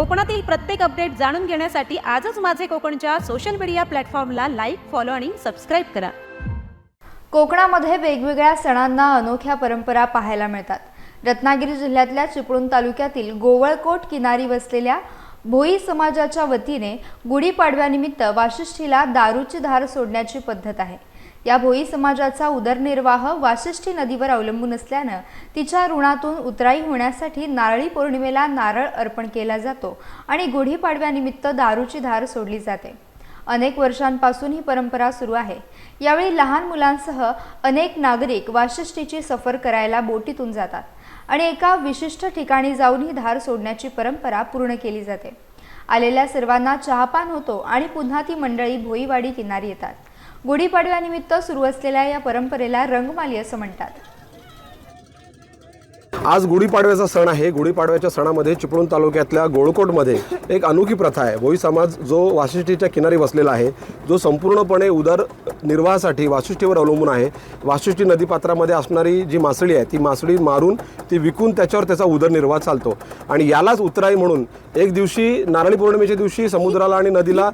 कोकणातील प्रत्येक अपडेट जाणून घेण्यासाठी आजच माझे कोकणच्या सोशल मीडिया प्लॅटफॉर्मला लाईक फॉलो आणि सबस्क्राईब करा. कोकणामध्ये वेगवेगळ्या सणांना अनोख्या परंपरा पाहायला मिळतात. रत्नागिरी जिल्ह्यातल्या चिपळूण तालुक्यातील गोवळकोट किनारी वसलेल्या भोई समाजाच्या वतीने गुढीपाडव्यानिमित्त वाशिष्ठीला दारूची धार सोडण्याची पद्धत आहे. या भोई समाजाचा उदरनिर्वाह वाशिष्ठी नदीवर अवलंबून असल्यानं तिच्या ऋणातून उतराई होण्यासाठी नारळी पौर्णिमेला नारळ अर्पण केला जातो आणि गुढीपाडव्यानिमित्त दारूची धार सोडली जाते. अनेक वर्षांपासून ही परंपरा सुरू आहे. यावेळी लहान मुलांसह अनेक नागरिक वाशिष्ठीची सफर करायला बोटीतून जातात आणि एका विशिष्ट ठिकाणी जाऊन ही धार सोडण्याची परंपरा पूर्ण केली जाते. आलेल्या सर्वांना चहापान होतो आणि पुन्हा ती मंडळी भोईवाडी किनारी येतात. गुढीपाडव्यानिमित्त सुरू असलेल्या या परंपरेला रंगमाली असं म्हणतात. आज गुढीपाडव्याचा सण आहे. गुढीपाडव्याच्या सणामध्ये चिपळूण तालुक्यातल्या गोळकोटमध्ये एक अनोखी प्रथा आहे. भोई समाज जो वाशिष्ठीच्या किनारी वसलेला आहे जो संपूर्णपणे उदर निर्वाहासाठी वाशिष्ठीवर अवलंबून आहे. वाशिष्ठी नदीपात्रामध्ये असणारी जी मासळी आहे ती मासळी मारून ती विकून त्याच्यावर त्याचा उदरनिर्वाह चालतो. आणि यालाच उतराई म्हणून एक दिवशी नारळी पौर्णिमेच्या दिवशी समुद्राला आणि नदीला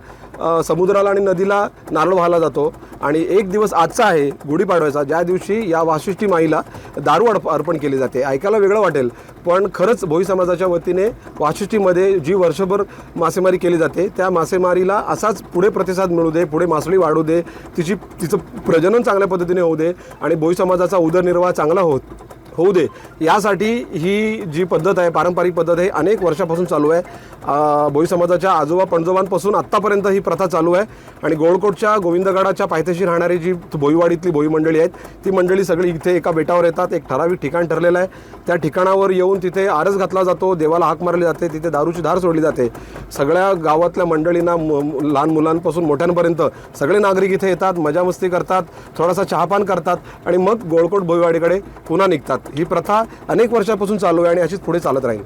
समुद्राला आणि नदीला नारळ वाहला जातो. आणि एक दिवस आजचा आहे गुढीपाडव्याचा ज्या दिवशी या वाशिष्ठी माईला दारू अडप अर्पण केली जाते. ऐकायला वेगळं वाटेल पण खरंच भोई समाजाच्या वतीने वाशिष्ठीमध्ये जी वर्षभर मासेमारी केली जाते त्या मासेमारीला असाच पुढे प्रतिसाद मिळू दे पुढे मासळी वाढू दे तिची तिचं प्रजनन चांगल्या पद्धतीने होऊ दे आणि भोई समाजाचा उदरनिर्वाह चांगला होत होऊ दे. यासाठी ही जी पद्धत आहे पारंपरिक पद्धत आहे अनेक वर्षापासून चालू आहे. भोई समाजाच्या आजोबा पणजोबांपासून आत्तापर्यंत ही प्रथा चालू आहे. आणि गोळकोटच्या गोविंदगडाच्या पायथ्याशी राहणारी जी भोईवाडीतली भोई मंडळी आहेत ती मंडळी सगळी इथे एका बेटावर येतात. एक ठराविक ठिकाण ठरलेलं आहे. त्या ठिकाणावर येऊन तिथे आरस घातला जातो देवाला हाक मारली जाते तिथे दारूची धार सोडली जाते. सगळ्या गावातल्या मंडळींना लहान मुलांपासून मोठ्यांपर्यंत सगळे नागरिक इथे येतात मजामस्ती करतात थोडासा चहापान करतात आणि मग गोळकोट भोईवाडीकडे पुन्हा निघतात. ही प्रथा अनेक वर्षापासून चालू आहे आणि अशीच पुढे चालत राहील.